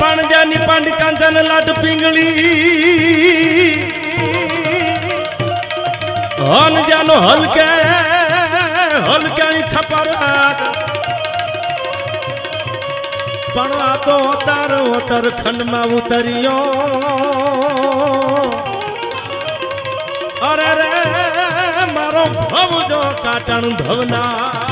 પાણજાની પાંડ કાંચન લાટ પિંગળી. હન જાનો હલકે હલકે થપરાત પણ આ તો અતાર અતર ખંડમાં ઉતર્યો. અરે રે, મારો ભવ જો કાટણ ભવના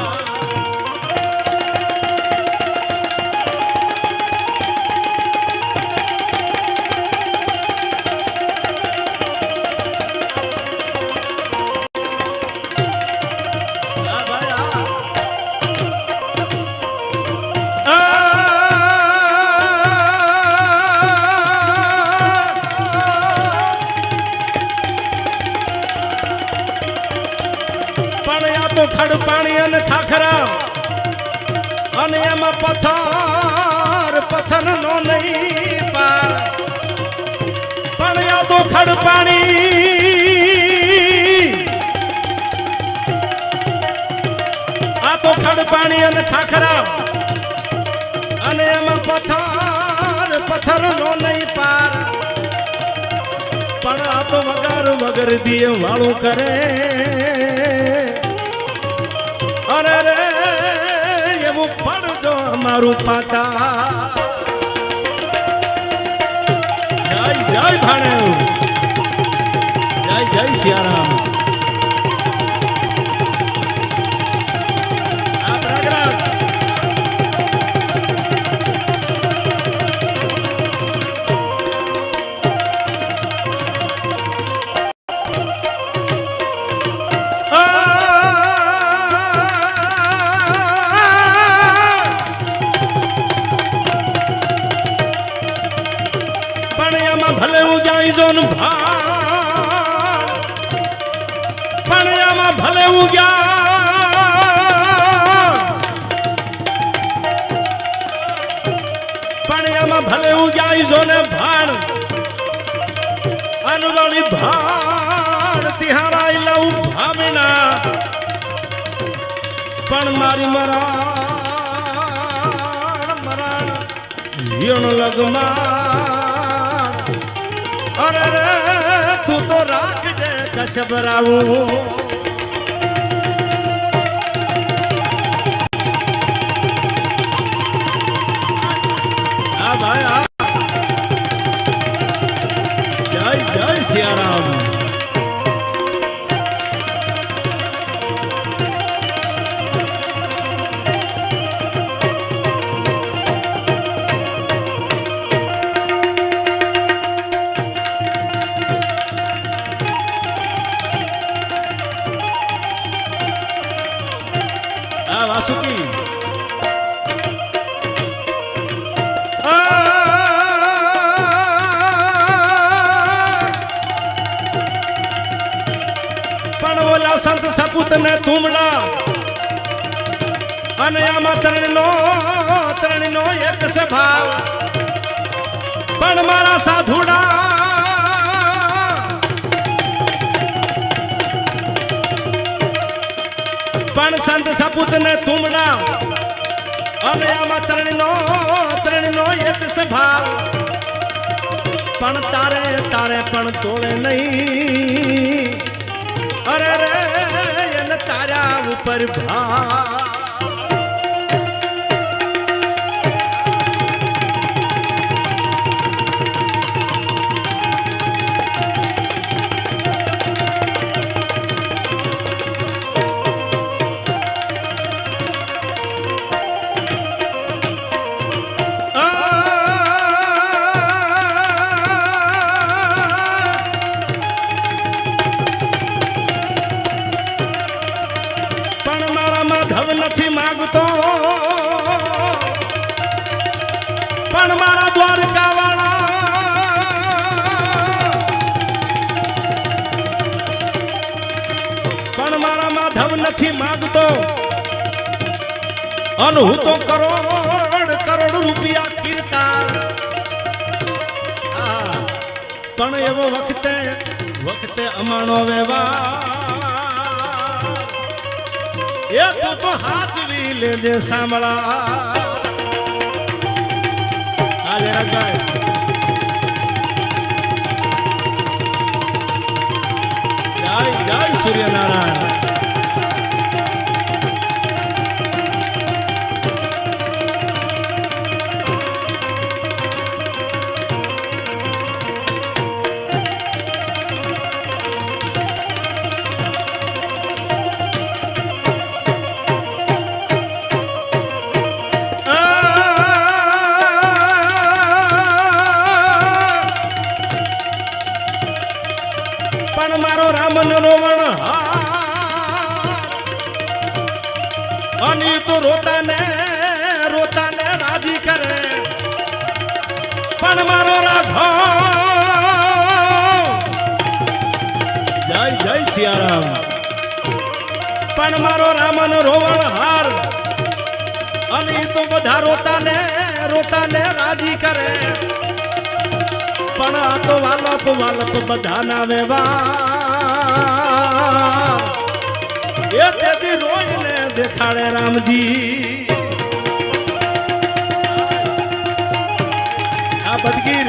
પથ્થર પથ્થર નો નહીં પાર. પણ તો ખડ પાણી આ તો ખડ પાણી અને ખાખરા. અને એમાં પથ્થર પથ્થર નો નહીં પાર. પણ આ તો વગર વગર દિયે વાળું કરે. અરે રે અમારું પાછા. જય જય ભાણે જય જય સિયારામ. એમાં ભલે હું ગયા. પણ ભલે હું જાય જો ને ભાણ. અનવળી ભાણ તિહારાઈ લઉં ભાવના પણ મારી મરાણ મરાણ લગમાં અરે રે તું તો રાખજે ભાઈ આ જય જય સિયારામ. આ વાસુકી. પણ ઓલા સંત સપૂત ને તુમડા અને આમાં ત્રણનો ત્રણનો એક સ્વભાવ પણ મારા સાધુડા પણ સંત સપૂત ને તુમડા અને આમાં ત્રણનો ત્રણનો એક સ્વભાવ. પણ તારે તારે પણ તોડે નહીં. અરે રે, એને તારા ઉપર ભા નથી માગતો. પણ મારા દ્વારકા વાળા પણ મારા માધવ નથી માગતો. અન હું કરોડ કરોડ રૂપિયા કીર્તા. પણ એવો વખતે વખતે અમાણો વ્યવહાર એ તું તો હાચવી લેજે સાંભળા. અને તો રોતા ને રોતા ને રાજી કરે. પણ મારો રાઘવ. જય જય સિયારામ. પણ મારો રામન રોવણ હાર. અને તો બધા રોતા ને રોતા ને રાજી કરે. પણ આ તો વાલપ વાલપ બધાના વ્યવહાર એ દેખાડે રામજી. આ બદગીર.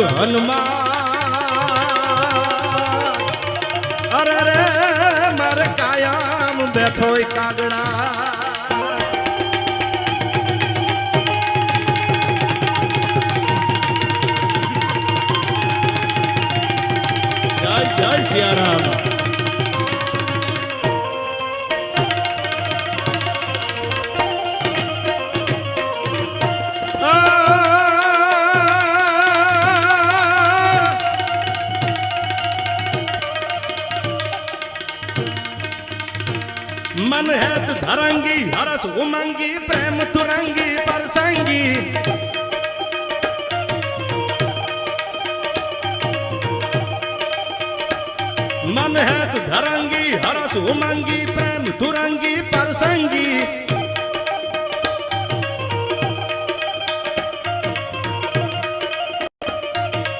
હનુમાન. અરે રે મારે કાયમ બેઠો કાગડા. જય જય સિયારામ. रंगी परसंगी। मन है तो धरंगी, हरस उमंगी, प्रेम तुरंगी परसंगी।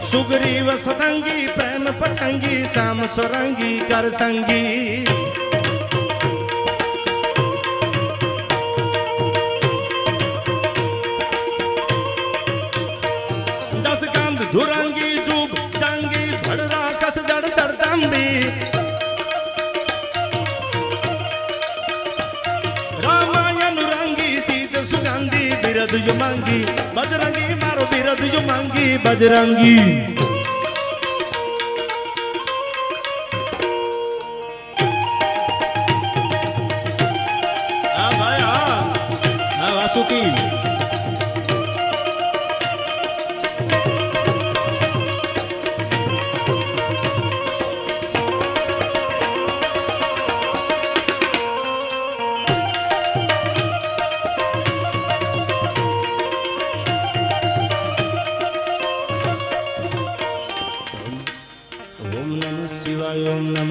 सुग्रीव सतंगी, प्रेम पतंगी, साम सुरंगी कर संगी માંગી બજરંગી મારો બિરદ માંગી બજરંગી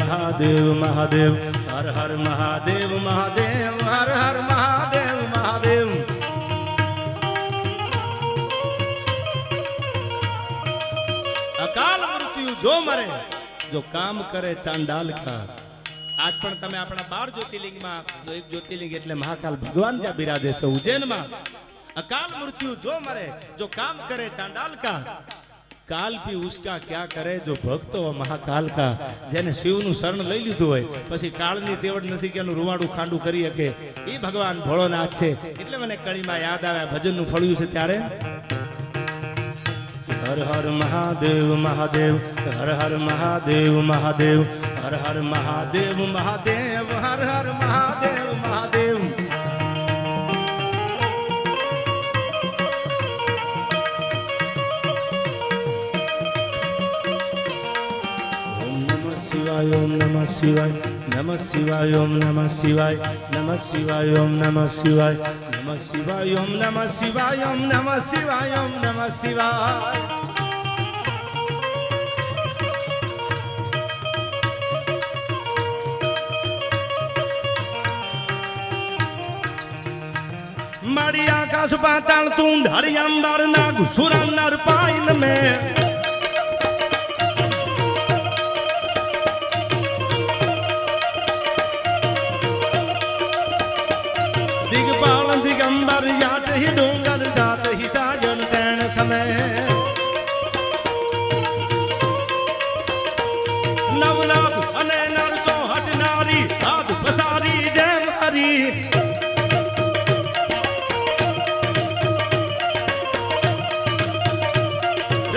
મહાદેવ મહાદેવ હર હર મહાદેવ મહાદેવ હર હર મહાદેવ મહાદેવ અકાલ મૃત્યુ જો મરે જો કામ કરે ચાંડાલ કા આજ પણ તમે આપણા બાર જ્યોતિર્લિંગમાં એક જ્યોતિર્લિંગ એટલે મહાકાલ ભગવાન જ્યાં બિરાજે છે, ઉજ્જૈનમાં, અકાલ મૃત્યુ જો મરે, જો કામ કરે ચાંડાલ કા કાલ ભી ઉસકા ક્યાં કરે? જો ભક્તો મહાકાલ કા, જેને શિવનું શરણ લઈ લીધું હોય, પછી કાળની તેવડ નથી કે એનું રૂવાડું ખાંડું કરી શકે. એ ભગવાન ભોળોનાથ છે. એટલે મને કળીમાં યાદ આવે ભજનનું ફળ્યું છે ત્યારે? હર હર મહાદેવ મહાદેવ, હર હર મહાદેવ મહાદેવ, હર હર મહાદેવ મહાદેવ, હર હર મહાદેવ મહાદેવ. શિવાય, ઓમ નમઃ શિવાય નમઃ શિવાય, ઓમ નમઃ શિવાય નમઃ શિવાય, ઓમ નમઃ શિવાય નમઃ શિવાય, ઓમ નમઃ શિવાય, ઓમ નમઃ શિવાય, ઓમ નમઃ શિવાય. મારી આકાશ પાતાળ તું ધરી અંબર ના ઘુસુરા નર પાઈન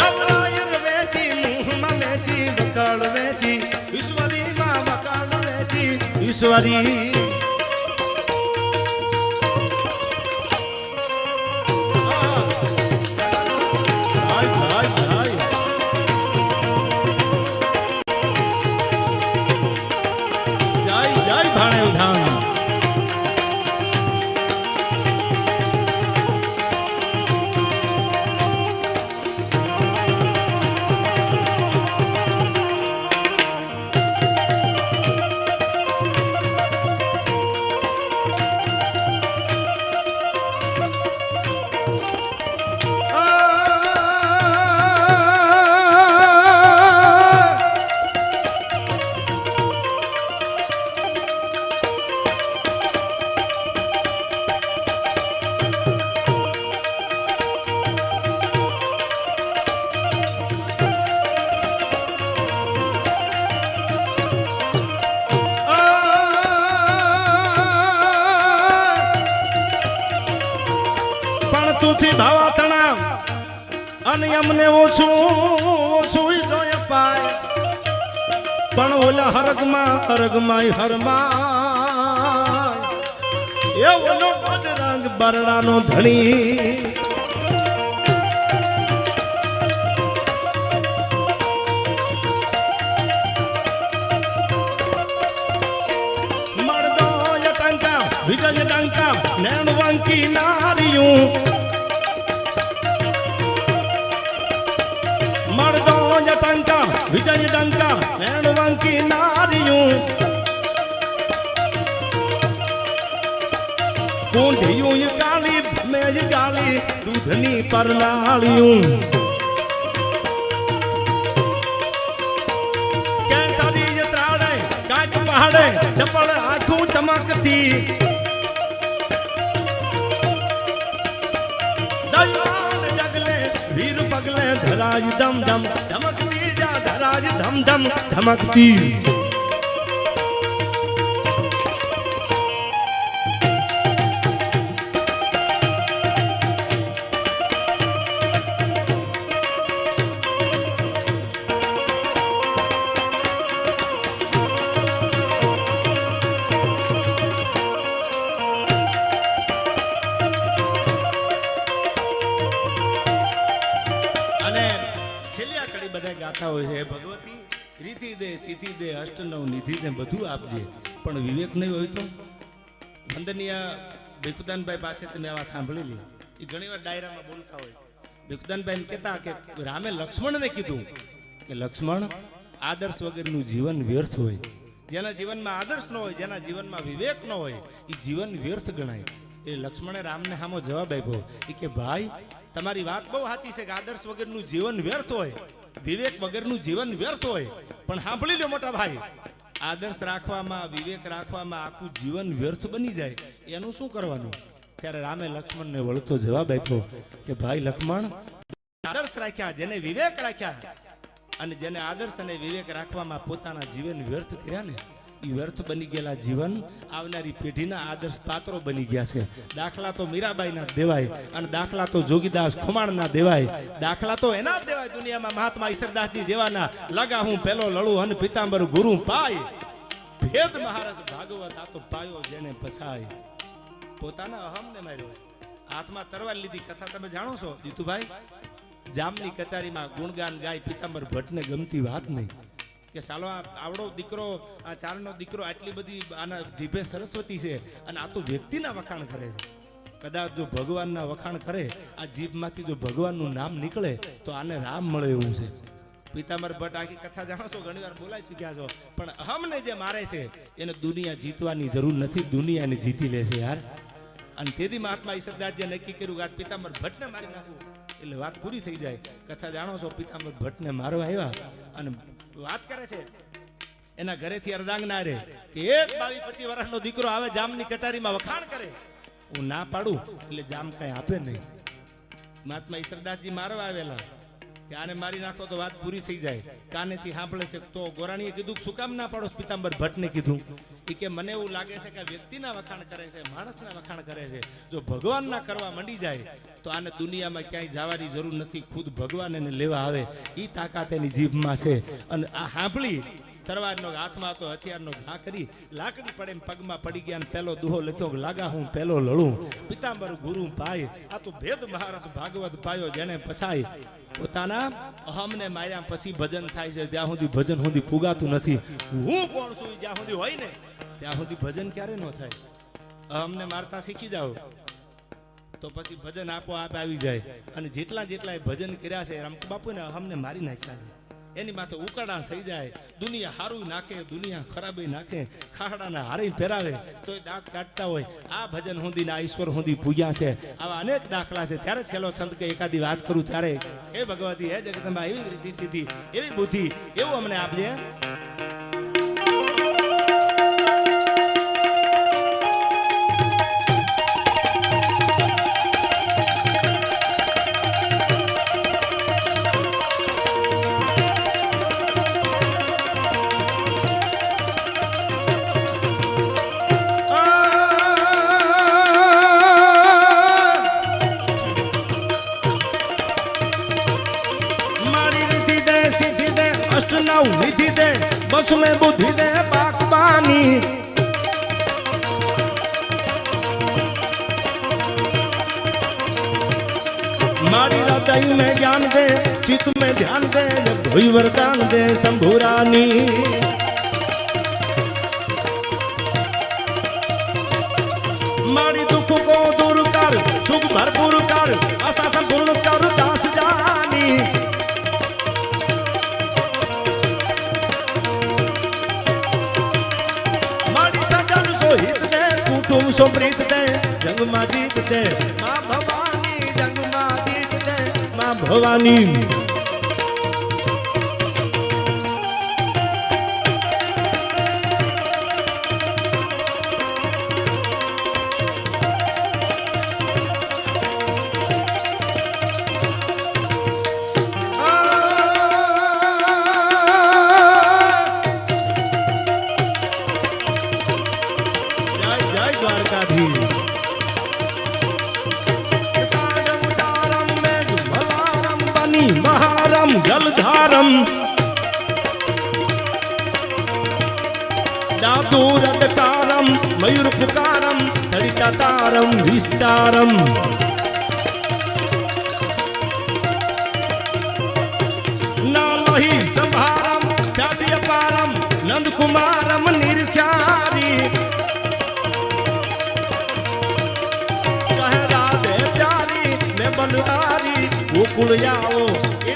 રવરાયર વેચી મુહમાં વેચી વકાળ વેચી ઈશ્વરીમાં વકાળ વેચી ઈશ્વરી અને અમને ઓછું ઓછું જોય પાય. પણ ઓલા હરગમાં હરગમાં હરમાય. એ ઓલો બજરંગ બરડાનો ધણી. વિજય ટંકા, નેણ વંકી નારિયું. વિજય ડંકા નેણ વંકી નારિયું કુંઢિયું કાળી મેજ ગાલી દૂધની પરનાળિયું કેસરી ત્રાડે કાંઈક પહાડે ચપળ આખું ચમકતી પગલે ધરાજ ધમ ધમ ધમકતી જા ધરાજ ધમ ધમ ધમકતી. ભીખુદાનભાઈ પાસે તમે આ વાત સાંભળેલી એ ઘણી વાર ડાયરામાં બોલતા હોય. ભીખુદાનભાઈ કહેતા કે રામે લક્ષ્મણને કીધું કે લક્ષ્મણ, આદર્શ વગરનું જીવન વ્યર્થ હોય. જેના જીવનમાં આદર્શ ન હોય, જેના જીવનમાં વિવેક ન હોય એ જીવન વ્યર્થ ગણાય. એ લક્ષ્મણે રામને સામો જવાબ આપ્યો. એ કે, ભાઈ, તમારી વાત બહુ સાચી છે કે આદર્શ વગરનું જીવન વ્યર્થ હોય, વિવેક વગરનું જીવન વ્યર્થ હોય. પણ સાંભળી લો મોટા ભાઈ આદર્શ રાખવામાં, વિવેક રાખવામાં આખું જીવન વ્યર્થ બની જાય. એનું શું કરવાનું? ત્યારે રામે લક્ષ્મણને વળતો જવાબ આપ્યો કે, ભાઈ લક્ષ્મણ આદર્શ રાખ્યા, જેને વિવેક રાખ્યા અને જેને આદર્શ અને વિવેક રાખવામાં પોતાના જીવન વ્યર્થ કર્યા ને એ વ્યર્થ બની ગયેલા જીવન આવનારી પેઢીના આદર્શ પાત્રો બની ગયા છે. દાખલા તો મીરાબાઈના ના દેવાય અને દાખલા તો જોગીદાસ ખુમાણના દેવાય. દાખલા તો એના દુનિયામાં મહાત્મા ઈશ્વરદાસજી જેવાના લગા હું પેલો લડું અને પિતાંબર ગુરુ પાય. ભેદ મહારાજ ભાગવત આ તો પાયો જેને પસાય પોતાના અહમને માર્યો હાથમાં તરવાર લીધી કથા તમે જાણો છો, જીતુભાઈ? જામની કચારીમાં ગુણગાન ગાય પિતાંબર ભટ્ટને ગમતી વાત નહીં. કે સાલો આવડો દીકરો, આ ચારનો દીકરો આટલી બધી આના જીભે સરસ્વતી છે અને આ તો વ્યક્તિના વખાણ કરે છે. કદાચ જો ભગવાનના વખાણ કરે, આ જીભમાંથી જો ભગવાનનું નામ નીકળે, તો આને રામ મળે એવું છે. પિતામર ભટ્ટ આખી કથા જાણો છો ઘણી વાર બોલાઈ ચૂક્યા છો, પણ અહમને જે મારે છે, એને દુનિયા જીતવાની જરૂર નથી, દુનિયાને જીતી લે છે યાર. અને તેથી મહાત્મા ઈશ્વરદાસજીએ નક્કી કર્યું કે આ પિતામર ભટ્ટને મારી નાખવું એટલે વાત પૂરી થઈ જાય. કથા જાણો છો પિતામર ભટ્ટને મારવા આવ્યા અને વાત કરે છે, એના ઘરેથી અર્ધાંગના રે કે એક બાવીસ પચીસ વર્ષનો દીકરો આવે જામની કચેરીમાં વખાણ કરે. હું ના પાડું, એટલે જામ કઈ આપે નહીં. મહાત્મા ઈશ્વરદાસજી મારવા આવેલા કે આને મારી નાખો તો વાત પૂરી થઈ જાય. કાનેથી સાંભળે છે તો ગોરાણીએ કીધું શું કામ ના પાડો? પિતાંબર ભટ્ટને કીધું. એ કે મને એવું લાગે છે કે વ્યક્તિના વખાણ કરે છે, માણસના વખાણ કરે છે. જો ભગવાનના કરવા મંડી જાય, તો આને દુનિયામાં ક્યાંય જવાની જરૂર નથી. ખુદ ભગવાન એને લેવા આવે. એ તાકાત એની જીભમાં છે. અને આ સાંભળી તરવારનો હાથમાં તો હથિયારનો ઘા કરી લાકડી પડે પગમાં પડી ગયા પેલો દુહો લખ્યો લાગા હું, પેલો લડું. પિતાંબર ગુરુ ભાઈ, આ તો ભેદ મહારાજ ભાગવત પાયો જેને પસાય. પોતાના અહમને માર્યા પછી ભજન થાય છે. જ્યાં સુધી ભજન સુધી પુગાતું નથી. હું કોણ છું જ્યાં સુધી હોય ને, ત્યાં સુધી ભજન ક્યારે ન થાય? અહમને મારતા શીખી જાઓ. તો પછી ભજન આપો આપ આવી જાય. અને જેટલા જેટલા ભજન કર્યા છે રમક બાપુને અહમને મારી નાખ્યા છે. એની માથે ઉકાળા થઈ જાય, દુનિયા હારું નાખે, દુનિયા ખરાબી નાખે ખાડાના હારી પહેરાવે તો એ દાંત કાઢતા હોય. આ ભજન હોંદી આ ઈશ્વર હોંદી પૂજ્યા છે. આવા અનેક દાખલા છે. ત્યારે છેલ્લો સંત કે એકાદી વાત કરું ત્યારે, હે ભગવતી, હે જગદંબા એવી રીતિ સીધી એવી બુદ્ધિ, એવું અમને આપજે. बनाऊ विधि दे बस में बुद्धि दे बागबानी मारी हृदय में ज्ञान दे चित्त में ध्यान दे भोई वरदान दे शंभुरानी मारी दुख को दूर कर सुख भरपूर कर आशा संपूर्ण कर दास जानी કુટુંબ સો પ્રીત દે જંગમાં જીત દે. માં ભવાની જંગમાં જીત દે. માં ભવાની જલધારમ દાદુરટકારમ મયુર પુકારમ તડિતાતારમ વિસ્તારમ નાલહી સંભારમ પ્યાસી અપારમ નંદકુમારમ નિર્ખ્યારી કહે રાધે પ્યારી મેં બલહારી ગોકુળ આવો એ